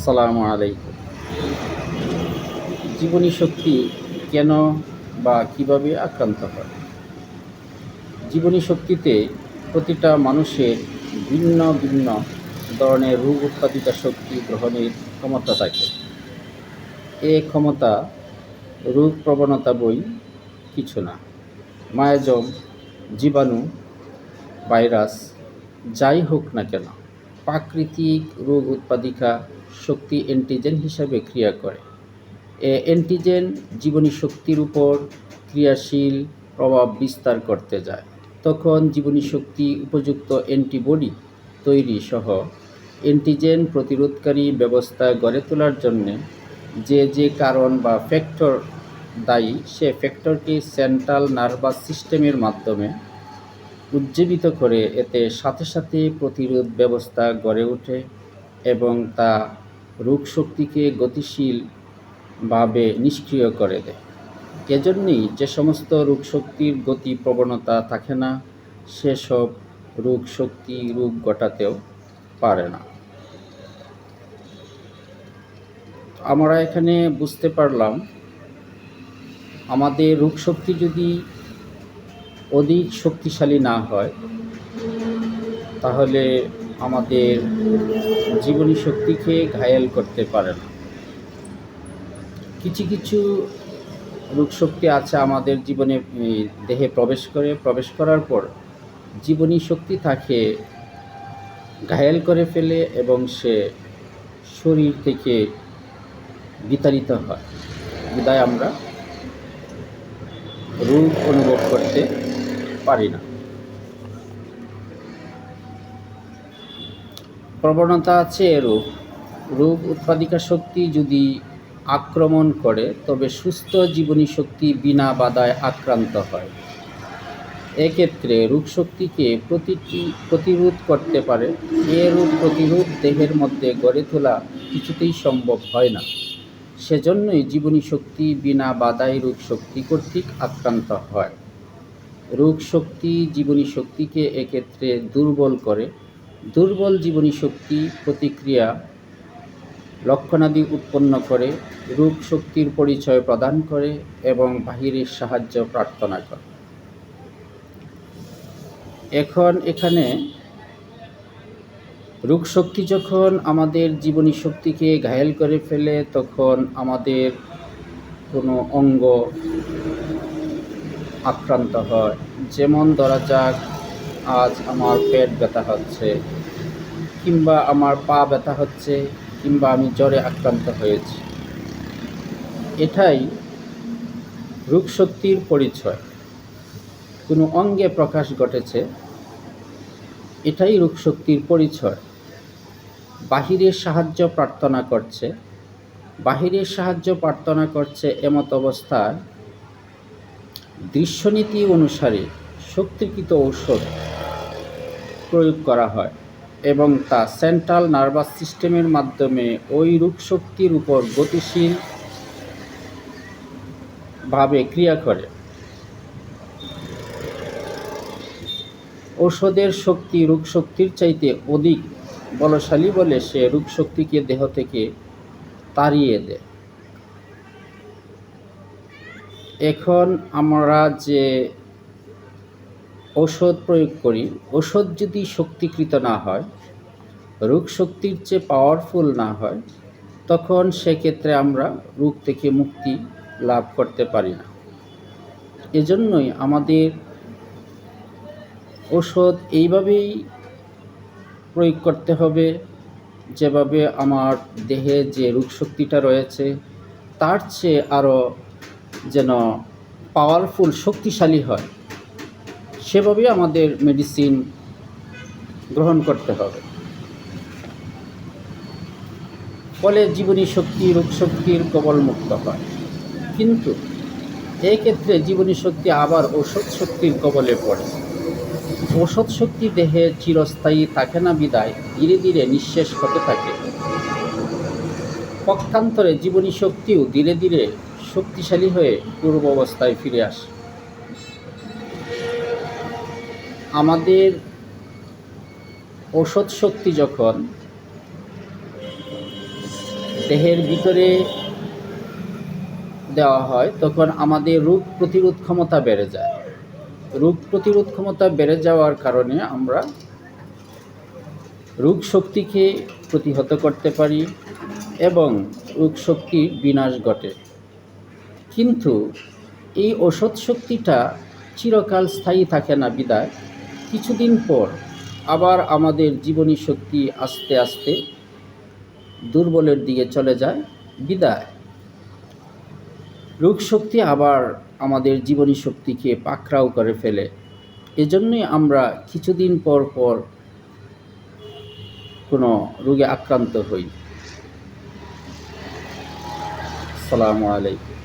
আসসালামু আলাইকুম। জীবনী শক্তি কেন বা কীভাবে আক্রান্ত হয়? জীবনী শক্তিতে প্রতিটা মানুষের ভিন্ন ভিন্ন ধরনের রোগ উৎপাদিত শক্তি গ্রহণের ক্ষমতা থাকে। এ ক্ষমতা রোগ প্রবণতা বই কিছু না। মায়াজম, জীবাণু, ভাইরাস, যাই হোক না কেন, প্রাকৃতিক রোগ উৎপাদিকা শক্তি অ্যান্টিজেন হিসাবে ক্রিয়া করে। এ অ্যান্টিজেন জীবনী শক্তির উপর ক্রিয়াশীল প্রভাব বিস্তার করতে যায়। তখন জীবনী শক্তি উপযুক্ত অ্যান্টিবডি তৈরি সহ অ্যান্টিজেন প্রতিরোধকারী ব্যবস্থা গড়ে তোলার জন্যে যে যে কারণ বা ফ্যাক্টর দায়ী, সে ফ্যাক্টরকে সেন্ট্রাল নার্ভাস সিস্টেমের মাধ্যমে উজ্জীবিত করে এতে সাথে সাথে প্রতিরোধ ব্যবস্থা গড়ে ওঠে। এবং তা রোগ শক্তিকে গতিশীলভাবে নিষ্ক্রিয় করে দেয়। এজন্যই যে সমস্ত রোগ শক্তির গতি প্রবণতা থাকে না, সেসব রোগ শক্তি রোগ ঘটাতেও পারে না। আমরা এখানে বুঝতে পারলাম, আমাদের রোগ শক্তি যদি অধিক শক্তিশালী না হয়, তাহলে আমাদের জীবনী শক্তিকে ঘায়েল করতে পারে না। কিছু কিছু রোগ শক্তি আছে আমাদের জীবনে দেহে প্রবেশ করে, প্রবেশ করার পর জীবনী শক্তি তাকে ঘায়েল করে ফেলে এবং সে শরীর থেকে বিতাড়িত হয়। বিদায় আমরা রোগ অনুভব করতে পারি না। প্রবণতা আছে এরূপ। রোগ উৎপাদিকা শক্তি যদি আক্রমণ করে, তবে সুস্থ জীবনী শক্তি বিনা বাধায় আক্রান্ত হয়। এক্ষেত্রে রোগ শক্তিকে প্রতিটি প্রতিরোধ করতে পারে। এ রোগ প্রতিরোধ দেহের মধ্যে গড়ে তোলা কিছুতেই সম্ভব হয় না। সেজন্যই জীবনী শক্তি বিনা বাধায় রোগ শক্তি কর্তৃক আক্রান্ত হয়। রোগ শক্তি জীবনী শক্তিকে এক্ষেত্রে দুর্বল করে। দুর্বল জীবনী শক্তি প্রতিক্রিয়া লক্ষণাদি উৎপন্ন করে রোগ শক্তির পরিচয় প্রদান করে এবং বাহিরের সাহায্য প্রার্থনা করে। এখন এখানে রোগ শক্তি যখন আমাদের জীবনী শক্তিকে ঘায়েল করে ফেলে, তখন আমাদের কোনো অঙ্গ আক্রান্ত হয়। যেমন ধরা যাক আজ আমার পেট ব্যথা হচ্ছে, কিংবা আমার পা ব্যথা হচ্ছে, কিংবা আমি জ্বরে আক্রান্ত হয়েছি। এটাই রোগ শক্তির পরিচয়। কোনো অঙ্গে প্রকাশ ঘটেছে, এটাই রোগ শক্তির পরিচয়। বাহিরের সাহায্য প্রার্থনা করছে বাহিরের সাহায্য প্রার্থনা করছে এমত অবস্থায় দৃশ্যনীতি অনুসারে শক্তিকৃত ঔষধ প্রয়োগ করা হয় এবং তা সেন্ট্রাল নার্ভাস সিস্টেমের মাধ্যমে ওই রোগ শক্তির উপর গতিশীল ভাবে ক্রিয়া করে। ঔষধের শক্তি রোগ শক্তির চাইতে অধিক বলশালী বলে সে রোগ শক্তিকে দেহ থেকে তাড়িয়ে দেয়। এখন আমরা যে ঔষধ প্রয়োগ করি। ওষুধ যদি শক্তিকৃত না হয়, রোগ শক্তির চেয়ে পাওয়ারফুল না হয়, তখন সেক্ষেত্রে আমরা রোগ থেকে মুক্তি লাভ করতে পারি না। এজন্যই আমাদের ওষুধ এইভাবেই প্রয়োগ করতে হবে, যেভাবে আমার দেহে যে রোগ শক্তিটা রয়েছে, তার চেয়ে আরও যেন পাওয়ারফুল শক্তিশালী হয়। সেভাবেই আমাদের মেডিসিন গ্রহণ করতে হবে। ফলে জীবনী শক্তি, রোগ শক্তির কবল মুক্ত হয়। কিন্তু এই ক্ষেত্রে জীবনী শক্তি আবার ঔষধ শক্তির কবলে পড়ে। ঔষধ শক্তি দেহে চিরস্থায়ী থাকে না বিদায়, ধীরে ধীরে নিঃশেষ হতে থাকে। পক্ষান্তরে জীবনী শক্তিও ধীরে ধীরে শক্তিশালী হয়ে পূর্ব অবস্থায় ফিরে আসে। আমাদের ঔষধ শক্তি যখন দেহের ভিতরে দেওয়া হয়, তখন আমাদের রোগ প্রতিরোধ ক্ষমতা বেড়ে যায়। রোগ প্রতিরোধ ক্ষমতা বেড়ে যাওয়ার কারণে আমরা রোগ শক্তিকে প্রতিহত করতে পারি এবং রোগ শক্তির বিনাশ ঘটে। কিন্তু এই ওষুধ শক্তিটা চিরকাল স্থায়ী থাকে না বিদায়। কিছুদিন পর আবার আমাদের জীবনী শক্তি আস্তে আস্তে দুর্বলের দিকে চলে যায়, বিদায়। রোগ শক্তি আবার আমাদের জীবনী শক্তিকে পাকড়াও করে ফেলে। এজন্যই আমরা কিছুদিন পর পর কোনো রোগে আক্রান্ত হই। সালামু আলাইকুম।